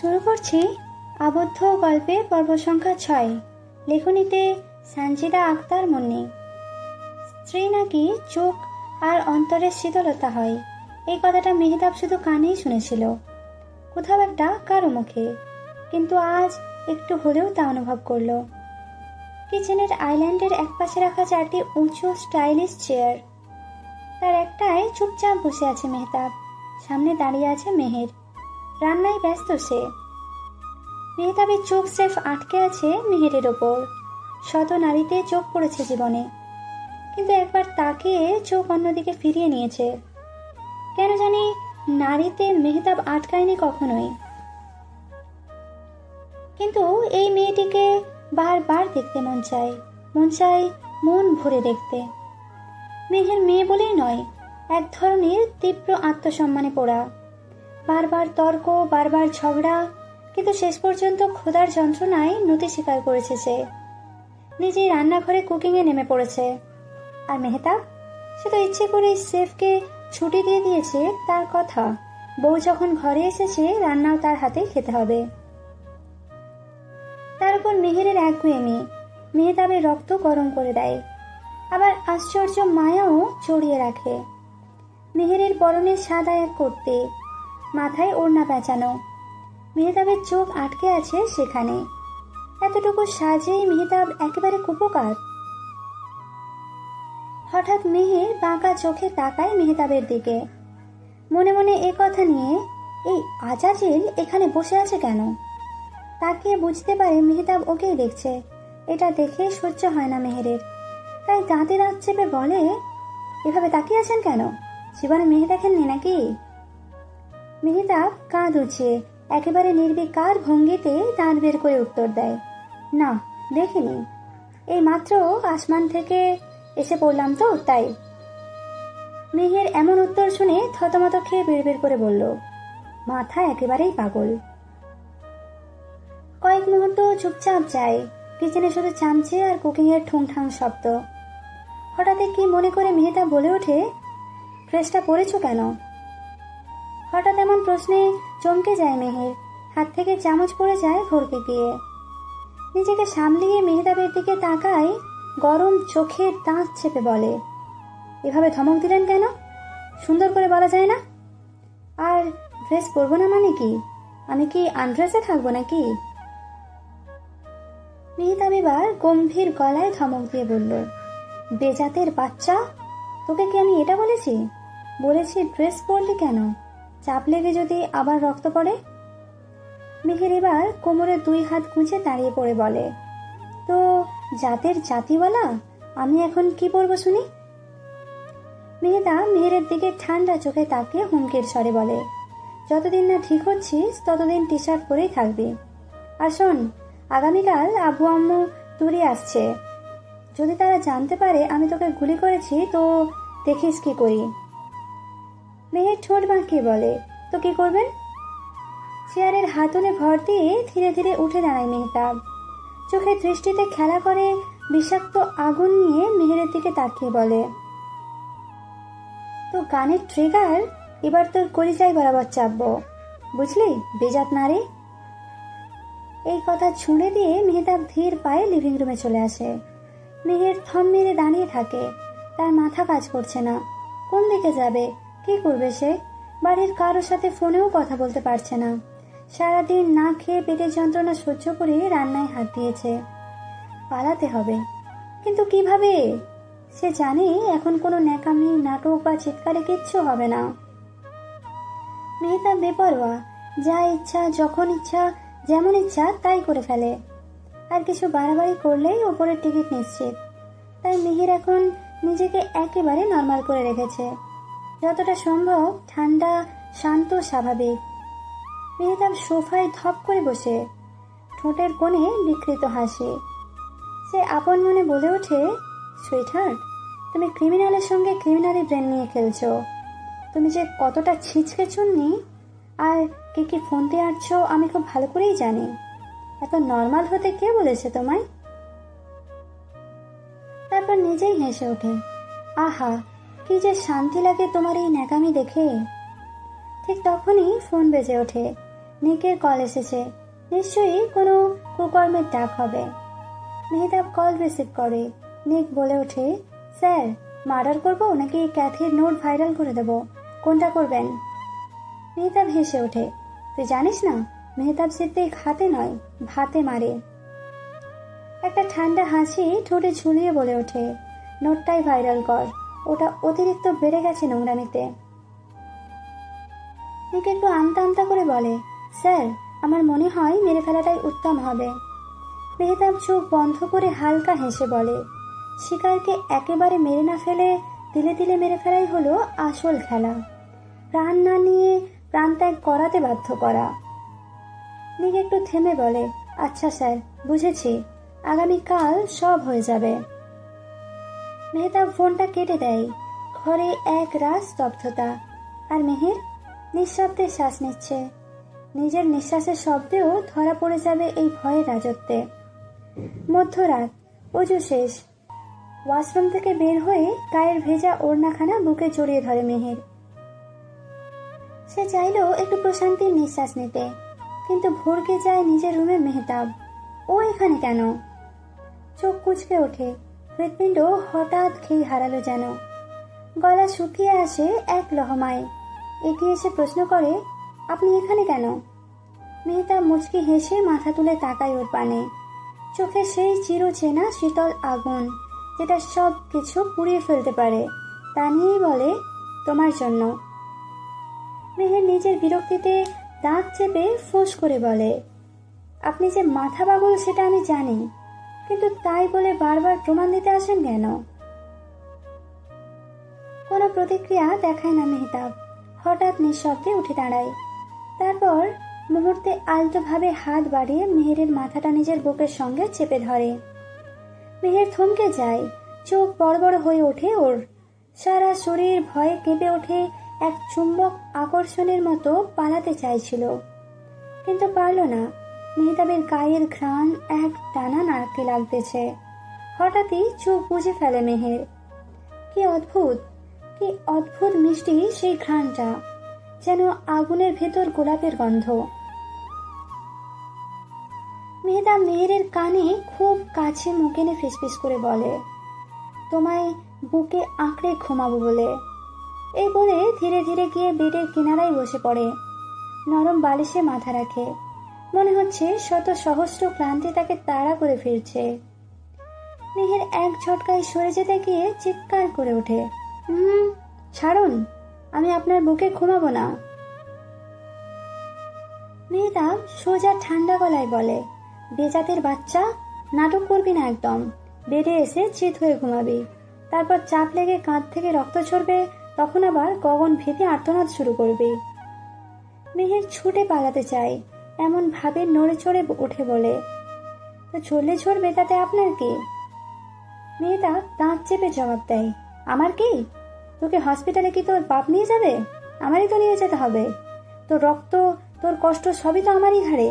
শুরু করছি আবদ্ধ গল্পে পর্ব সংখ্যা ছয়, লেখনীতে সানজিদা আক্তার মুন্নি। স্ত্রী নাকি চোখ আর অন্তরের শীতলতা হয়, এই কথাটা মেহতাব শুধু কানেই শুনেছিল। কোথাও একটা কারও মুখে, কিন্তু আজ একটু হলেও তা অনুভব করল। কিচেনের আইল্যান্ডের একপাশে রাখা চারটি উঁচু স্টাইলিশ চেয়ার। তার একটায় চুপচাপ বসে আছে মেহতাব, সামনে দাঁড়িয়ে আছে মেহের। রান্নায় ব্যস্ত সে। মেহতাবের চোখ স্রেফ আটকে আছে মেহেরের ওপর। শত নারীতে চোখ পড়েছে জীবনে। কিন্তু একবার তাকিয়ে চোখ অন্যদিকে ফিরিয়ে নিয়েছে। কেন জানি নারীতে মেহতাব আটকায়নি কখনোই। কিন্তু এই মেয়েটিকে বারবার দেখতে মন চায় মন চায় মন ভরে দেখতে। মেহের মেয়ে বলেই নয়, এক ধরনের তীব্র আত্মসম্মানে পোড়া। বারবার তর্ক, বারবার ঝগড়া, কিন্তু শেষ পর্যন্ত ক্ষুধার যন্ত্রণায় নতি স্বীকার করেছে সে। নিজেই রান্নাঘরে কুকিংয়ে নেমে পড়েছে। আর মেহতাব সে তো ইচ্ছে করে শেফকে ছুটি দিয়ে দিয়েছে তার কথা। বউ যখন ঘরে এসেছে, রান্নাও তার হাতে খেতে হবে। তার উপর মেহেরের একগুয়েমি মেহতাবের রক্ত গরম করে দেয়। আবার আশ্চর্য মায়াও জড়িয়ে রাখে। মেহেরের পরনে সাদা এক করতে মাথায় ওড়না পেঁচানো। মেহতাবের চোখ আটকে আছে সেখানে। এতটুকু সাজেই মেহতাব একেবারে কুপকার। হঠাৎ মেহের বাঁকা চোখে তাকায় মেহতাবের দিকে। মনে মনে এ কথা নিয়ে, এই আজাজিল এখানে বসে আছে কেন? তাকিয়ে বুঝতে পারে মেহতাব ওকেই দেখছে। এটা দেখে সহ্য হয় না মেহেরের। তাই দাঁতে দাঁত চেপে বলে, এভাবে তাকিয়ে আছেন কেন? জীবনে মেহে দেখেননি নাকি? মেহতাব কাঁধ উঁচিয়ে একেবারে নির্বিকার ভঙ্গিতে দাঁত বের করে উত্তর দেয়, না, দেখিনি। এই মাত্র আসমান থেকে এসে পড়লাম তো, তাই। মেহের এমন উত্তর শুনে থতমত খেয়ে বের বের করে বলল, মাথা একেবারেই পাগল। কয়েক মুহূর্ত চুপচাপ যায়। কিচেনে শুধু চামচে আর কুকিংয়ের ঠুংঠাং শব্দ। হঠাৎ কি মনে করে মেহেতা বলে ওঠে ড্রেসটা পরেছ কেন? হঠাৎ এমন প্রশ্নে চমকে যায় মেহের। হাত থেকে চামচ পড়ে যায় ভরকে গিয়ে। নিজেকে সামলিয়ে মেহতাবের দিকে তাকায় গরম চোখের দাঁত চেপে বলে, এভাবে ধমক দিলেন কেন? সুন্দর করে বলা যায় না? আর ড্রেস পরবো না মানে কি? আমি কি আনড্রেসে থাকব নাকি? মেহতাব এবার গম্ভীর গলায় ধমক দিয়ে বলল, বেজাতের বাচ্চা? তোকে কি আমি এটা বলেছি? বলেছি ড্রেস পরলি কেন? চাপ লেগে যদি আবার রক্ত পড়ে? মেহের এবার কোমরে দুই হাত গুঁজে দাঁড়িয়ে পড়ে বলে, তো জাতের জাতিওয়ালা, আমি এখন কি পরবো শুনি? মেহেদা মেহেরের দিকে ঠান্ডা চোখে তাকিয়ে হুমকির স্বরে বলে, যতদিন না ঠিক হচ্ছিস, ততদিন টি শার্ট পরেই থাকবি। আর শোন, আগামীকাল আব্বু আম্মু দূরে আসছে। যদি তারা জানতে পারে আমি তোকে গুলি করেছি, তো দেখিস কি করি। মেহের ঠোঁট বাঁকিয়ে বলে, তো কি করবেন? চেয়ারের হাতলে ভর দিয়ে ধীরে ধীরে উঠে দাঁড়ায় মেহতাব চোখের দৃষ্টিতে খেলা করে বিষাক্ত আগুন নিয়ে মেহেরের দিকে তাকিয়ে বলে, তো গানের ট্রিগার এবার তোর কলিজায় বরাবর চাপবো। বুঝলি, বেজাত নারী এই কথা ছুঁড়ে দিয়ে মেহতাব ধীর পায়ে লিভিং রুমে চলে আসে। মেহের থম মেরে দাঁড়িয়ে থাকে। তার মাথা কাজ করছে না। কোন দিকে যাবে? কি করবে সে? বাড়ির কারোর সাথে ফোনেও কথা বলতে পারছে না। সারাদিন না খেয়ে পেটের যন্ত্রণা সহ্য করে রান্নায় হাত দিয়েছে। পালাতে হবে। কিন্তু কীভাবে? সে জানে এখন কোনো ন্যাকামি, নাটক বা চিৎকারে কিচ্ছু হবে না। মেয়েটা বেপরোয়া। যা ইচ্ছা, যখন ইচ্ছা, যেমন ইচ্ছা, তাই করে ফেলে। আর কিছু বাড়াবাড়ি করলেই ওপরের টিকিট নিশ্চিত। তাই মিহির এখন নিজেকে একেবারে নর্মাল করে রেখেছে। যতটা সম্ভব ঠান্ডা, শান্ত, স্বাভাবিক। মেহতাব সোফায় ধপ করে বসে, ঠোঁটের কোণে বিকৃত হাসি। সে আপন মনে বলে ওঠে, সুইটহার্ট, তুমি ক্রিমিনালের সঙ্গে ক্রিমিনালি ব্রেন নিয়ে খেলছো। তুমি যে কতটা ছিঁচকে চুননি, আর কে কি ফোন দিয়ে আটছো আমি খুব ভালো করেই জানি। এত নর্মাল হতে কে বলেছে তোমায়? তারপর নিজেই হেসে ওঠে, আহা কি যে শান্তি লাগে তোমার এই ন্যাকামি দেখে? ঠিক তখনই ফোন বেজে ওঠে। নিকের কল এসেছে। নিশ্চয়ই কোনো কুকর্মের ডাক হবে। মেহতাব কল রিসিভ করে। নিক বলে ওঠে, স্যার, মার্ডার করব নাকি ক্যাথির নোট ভাইরাল করে দেব? কোনটা করবেন? মেহতাব হেসে ওঠে, তুই জানিস না, মেহতাব সিদ্দিক হাতে নয়, ভাতে মারে। একটা ঠান্ডা হাসি ঠোঁটে ঝুলিয়ে বলে ওঠে, নোটটাই ভাইরাল কর। ওটা অতিরিক্ত বেড়ে গেছে নোংরামিতে। নিক একটু আমতা আমতা করে বলে, স্যার, আমার মনে হয় মেরে ফেলাটাই উত্তম হবে। মেহতাব চোখ বন্ধ করে হালকা হেসে বলে, শিকারকে একেবারে মেরে না ফেলে তিলে তিলে মেরে ফেলাই হলো আসল খেলা। প্রাণ না নিয়ে প্রাণ ত্যাগ করাতে বাধ্য করা। নিক একটু থেমে বলে আচ্ছা স্যার, বুঝেছি। আগামীকাল সব হয়ে যাবে। মেহতাব ফোনটা কেটে দেয়। ঘরে এক রাত স্তব্ধতা। আর মেহের নিঃশব্দে শ্বাস নিচ্ছে। নিজের নিঃশ্বাসের শব্দেও ধরা পড়ে যাবে এই ভয়ের রাজত্বে। মধ্যরাত, অজু শেষ। ওয়াশরুম থেকে বের হয়ে গায়ের ভেজা ওড়নাখানা বুকে জড়িয়ে ধরে মেহের। সে চাইলেও একটু প্রশান্তির নিঃশ্বাস নিতে, কিন্তু ভোরকে যায় নিজের রুমে মেহতাব। ও এখানে কেন? চোখ কুচকে ওঠে। হৃৎপিণ্ড হঠাৎ খেয়ে হারালো যেন। গলা শুকিয়ে আসে এক লহমায়। এগিয়ে এসে প্রশ্ন করে, আপনি এখানে কেন? মেহতাব মুচকি হেসে মাথা তুলে তাকায় ওর পানে। চোখে সেই চিরচেনা শীতল আগুন, যেটা সব কিছু পুড়িয়ে ফেলতে পারে। তা নিয়েই বলে, তোমার জন্য। মেহের নিজের বিরক্তিতে দাঁত চেপে ফোঁস করে বলে, আপনি যে মাথা পাগল সেটা আমি জানি। কিন্তু তাই বলে বারবার প্রমাণ দিতে আসেন কেন? কোনো প্রতিক্রিয়া দেখায় না মেহতাব। হঠাৎ নিঃশব্দে উঠে দাঁড়ায়। তারপর মুহূর্তে আলতোভাবে হাত বাড়িয়ে মেহেরের মাথাটা নিজের বুকের সঙ্গে চেপে ধরে। মেহের থমকে যায়। চোখ বড় বড় হয়ে ওঠে ওর। সারা শরীর ভয়ে কেঁপে ওঠে, এক চুম্বক আকর্ষণের মতো পালাতে চাইছিল। কিন্তু পারল না। মেহতাবের গায়ের ঘ্রাণ এক টানা নাড়তে লাগতেছে। হঠাৎই চোখ বুঝে ফেলে মেহের। কি অদ্ভুত কি অদ্ভুত মিষ্টি সেই ঘ্রাণটা, যেন আগুনের ভেতর গোলাপের গন্ধ। মেহতা মেহেরের কানে খুব কাছে মুখ এনে ফিসফিস করে বলে, তোমায় বুকে আঁকড়ে ঘুমাবো বলে। এই বলে ধীরে ধীরে গিয়ে বেডের কিনারায় বসে পড়ে, নরম বালিশে মাথা রাখে। মনে হচ্ছে শত সহস্র ক্লান্তি তাকে তাড়া করে ফিরছে। মেহের এক ঝটকায় সরে যেতে গিয়ে চিৎকার করে ওঠে। হুম ছাড়ুন, আমি আপনার বুকে ঘুমাবো না। মেয়েটা সোজা ঠান্ডা গলায় বলে, বেজাতের বাচ্চা, নাটক করবি না একদম। বেডে এসে চিত হয়ে ঘুমাবি। তারপর চাপ লেগে কাঁধ থেকে রক্ত ছড়বে তখন আবার গগন ভেবে আর্তনাদ শুরু করবি। মেহের ছুটে পালাতে চায়। এমন ভাবে নড়ে চড়ে উঠে বলে, তো চলে ছড়বে তাতে আপনার কি? মেয়েটা দাঁত চেপে জবাব দেয়, আমার কি? তোকে হসপিটালে কি তোর বাপ নিয়ে যাবে? আমারই তো নিয়ে যেতে হবে। তোর রক্ত, তোর কষ্ট সবই তো আমারই ঘাড়ে।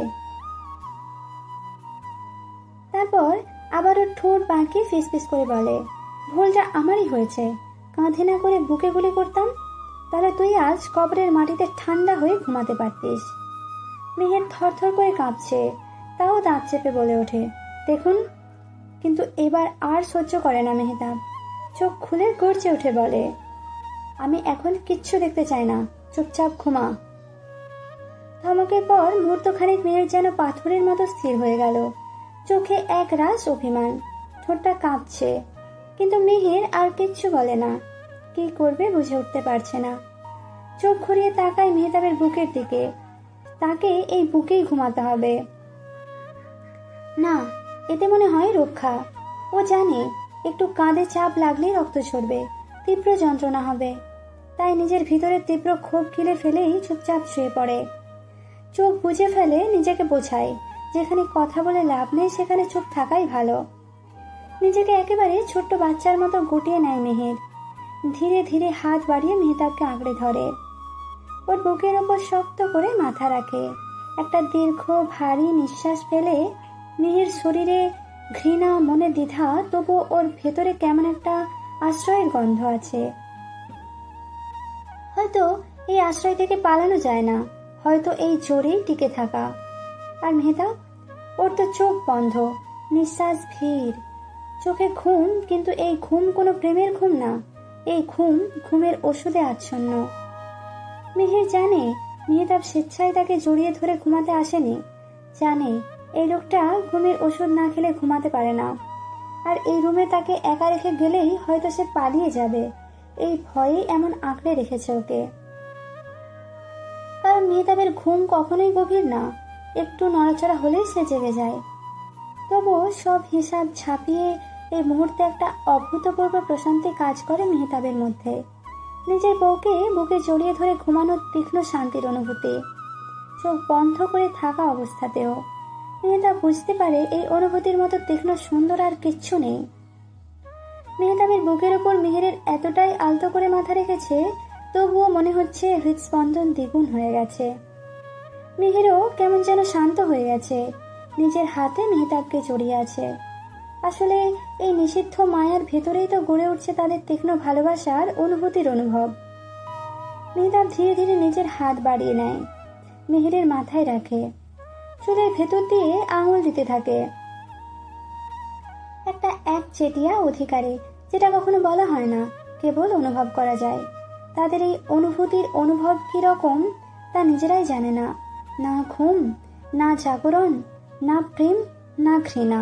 তারপর আবারও ঠোঁট বাঁকিয়ে ফিস ফিস করে বলে, ভুলটা আমারই হয়েছে। কাঁধে না করে বুকে গুলি করতাম, তাহলে তুই আজ কবরের মাটিতে ঠান্ডা হয়ে ঘুমাতে পারতিস। মেহের থরথর করে কাঁপছে। তাও দাঁত চেপে বলে ওঠে, দেখুন, কিন্তু এবার আর সহ্য করে না মেহতাব চোখ খুলে গড়ছে উঠে বলে, আমি এখন কিচ্ছু দেখতে চাই না, চুপচাপ ঘুমা। ধমকের পর মুহূর্তখানেক মেয়ের যেন পাথরের মতো স্থির হয়ে গেল। চোখে এক রাস অভিমান, ঠোঁটটা কাঁপছে, কিন্তু মেহের আর কিচ্ছু বলে না। কি করবে বুঝে উঠতে পারছে না। চোখ ঘুরিয়ে তাকায় মেহতাবের বুকের দিকে। তাকে এই বুকেই ঘুমাতে হবে। না, এতে মনে হয় রক্ষা। ও জানে, একটু কাঁধে চাপ লাগলেই রক্ত ছড়বে তীব্র যন্ত্রণা হবে। তাই নিজের ভিতরে তীব্র ক্ষোভ গিলে ফেলেই চুপচাপ শুয়ে পড়ে। চোখ বুঝে ফেলে নিজেকে বোঝায়, যেখানে কথা বলে লাভ নেই, সেখানে চুপ থাকাই ভালো। নিজেকে একেবারে ছোট্ট বাচ্চার মতো গুটিয়ে নেয় মেহের। ধীরে ধীরে হাত বাড়িয়ে মেহতাবকে আঁকড়ে ধরে। ওর বুকের ওপর শক্ত করে মাথা রাখে। একটা দীর্ঘ, ভারী নিঃশ্বাস ফেলে মেহের শরীরে ঘৃণা, মনে দ্বিধা, তবু ওর ভেতরে কেমন একটা আশ্রয়ের গন্ধ আছে। হয়তো এই আশ্রয় থেকে পালানো যায় না, হয়তো এই জোরেই টিকে থাকা। আর মেহতাব ওর তো চোখ বন্ধ, নিঃশ্বাস ভিড়। চোখে ঘুম, কিন্তু এই ঘুম কোনো প্রেমের ঘুম না, এই ঘুম ঘুমের ওষুধে আচ্ছন্ন। মিহির জানে মেহতাব স্বেচ্ছায় তাকে জড়িয়ে ধরে ঘুমাতে আসেনি। জানে এই লোকটা ঘুমের ওষুধ না খেলে ঘুমাতে পারে না। আর এই রুমে তাকে একা রেখে গেলেই হয়তো সে পালিয়ে যাবে। এই ভয়ে এমন আঁকড়ে রেখেছে ওকে। কারণ মেহতাবের ঘুম কখনোই গভীর না। একটু নড়াচড়া হলেই সে জেগে যায়। তবুও সব হিসাব ছাপিয়ে এই মুহূর্তে একটা অভূতপূর্ব প্রশান্তি কাজ করে মেহতাবের মধ্যে। নিজের বউকে বুকে জড়িয়ে ধরে ঘুমানোর তীক্ষ্ণ শান্তির অনুভূতি। চোখ বন্ধ করে থাকা অবস্থাতেও। মেহতাব বুঝতে পারে এই অনুভূতির মতো তীক্ষ্ণ সুন্দর আর কিচ্ছু নেই। মেহতাবের বুকের ওপর মেহেরের এতটাই আলতো করে মাথা রেখেছে, তবুও মনে হচ্ছে হৃদস্পন্দন দ্বিগুণ হয়ে গেছে। মেহেরও কেমন যেন শান্ত হয়ে গেছে। নিজের হাতে মেহতাবকে জড়িয়ে আছে। আসলে এই নিষিদ্ধ মায়ার ভেতরেই তো গড়ে উঠছে তাদের তীক্ষ্ণ ভালোবাসার অনুভূতির অনুভব। মেহতাব ধীরে ধীরে নিজের হাত বাড়িয়ে নেয়, মেহেরের মাথায় রাখে, চুলের ভেতর দিয়ে আঙুল দিতে থাকে। একটা এক চেটিয়া অধিকারী, যেটা কখনো বলা হয় না, কেবল অনুভব করা যায়। তাদের এই অনুভূতির অনুভব রকম, তা নিজেরাই জানে না। না ঘুম, না জাগরণ, না প্রেম, না ঘৃণা।